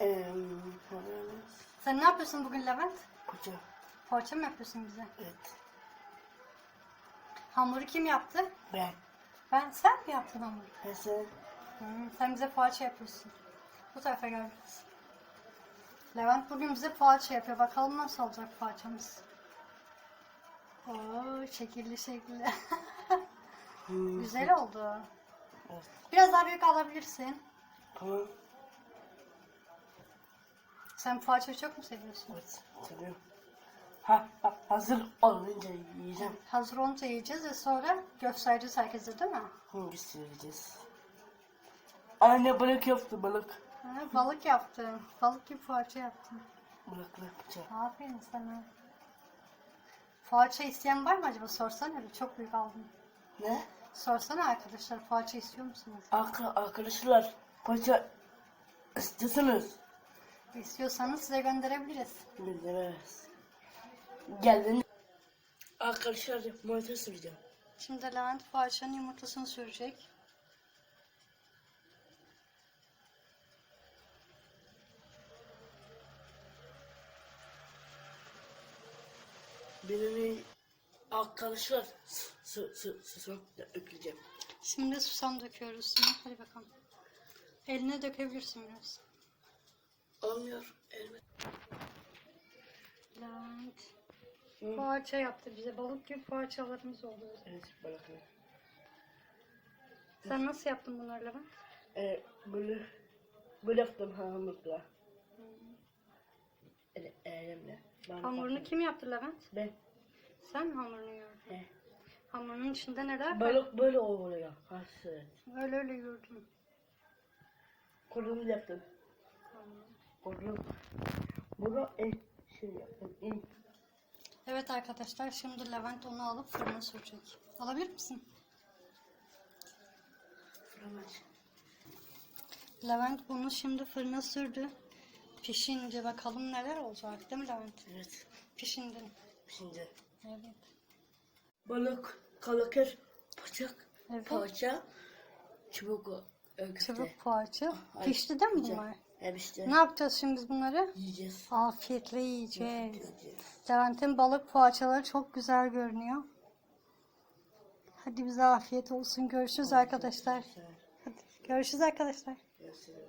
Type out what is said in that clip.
Eee, Sen ne yapıyorsun bugün Levent? Koca. Poğaça mı yapıyorsun bize? Evet. Hamuru kim yaptı? Ben. Ben. Sen mi yaptın hamuru? Nasıl? Hmm, sen bize poğaça yapıyorsun. Bu tarafa gel. Levent bugün bize poğaça yapıyor. Bakalım nasıl olacak poğaçamız. Oo, şekilli şekilli. Hmm. Güzel oldu. Biraz daha büyük alabilirsin. Tamam. Sen poğaçayı çok mu seviyorsun? Evet. Seviyorum. Ha, ha, hazır olunca yiyeceğim. Hazır olunca yiyeceğiz ve sonra göstereceğiz herkese değil mi? Hangisi yiyeceğiz? Anne balık yaptı balık. Ha, balık yaptım. Balık gibi poğaça yaptım. Balıkla yapacağım. Aferin sana. Poğaça isteyen var mı acaba? Sorsana bir. Çok büyük aldım. Ne? Sorsana arkadaşlar poğaça istiyor musunuz? Arka, arkadaşlar paça istiyorsunuz. İstiyorsanız size gönderebiliriz. Bildiririz. Geldin. Arkadaşlar monitör süreceğim. Şimdi Levent poğaçanın yumurtasını sürecek. Birini arkadaşlar su su su su su ökleyeceğim. Şimdi susam döküyoruz. Hadi bakalım. Eline dökebilirsin biraz. Olmuyor elime. Levent. Hı. Poğaça yaptı bize. Balık gibi poğaçalarımız oldu. Evet balıklı. Sen nasıl yaptın bunları Levent? Ee, böyle böyle yaptım hamurla. El, elimle. Ben Hamurunu yaptım. kim yaptı Levent? Ben. Sen mi hamurunu yoğurdun? He. Hamurun içinde neler var? Balık böyle oluyor. Hasret. Öyle öyle gördüm. Kolum yaptım. Kolum. Bunu en şey yaptım. Evet arkadaşlar şimdi Levent onu alıp fırına sürecek. Alabilir misin? fıramaç. Levent bunu şimdi fırına sürdü. Pişince bakalım neler olacak değil mi Levent? Evet. Pişindi. Şimdi Evet. balık, kalaker, bıçak, Evet. poğaça, çubuk, ögüfte. Çubuk poğaça. Ay, Pişti değil mi güzel. bunlar? Hep işte Ne yapacağız şimdi biz bunları? yiyeceğiz. Afiyetle yiyeceğiz. Yiyeceğiz. Levent'in balık poğaçaları çok güzel görünüyor. Hadi bize afiyet olsun. Görüşürüz arkadaşlar. Hadi görüşürüz arkadaşlar. Görüşürüz.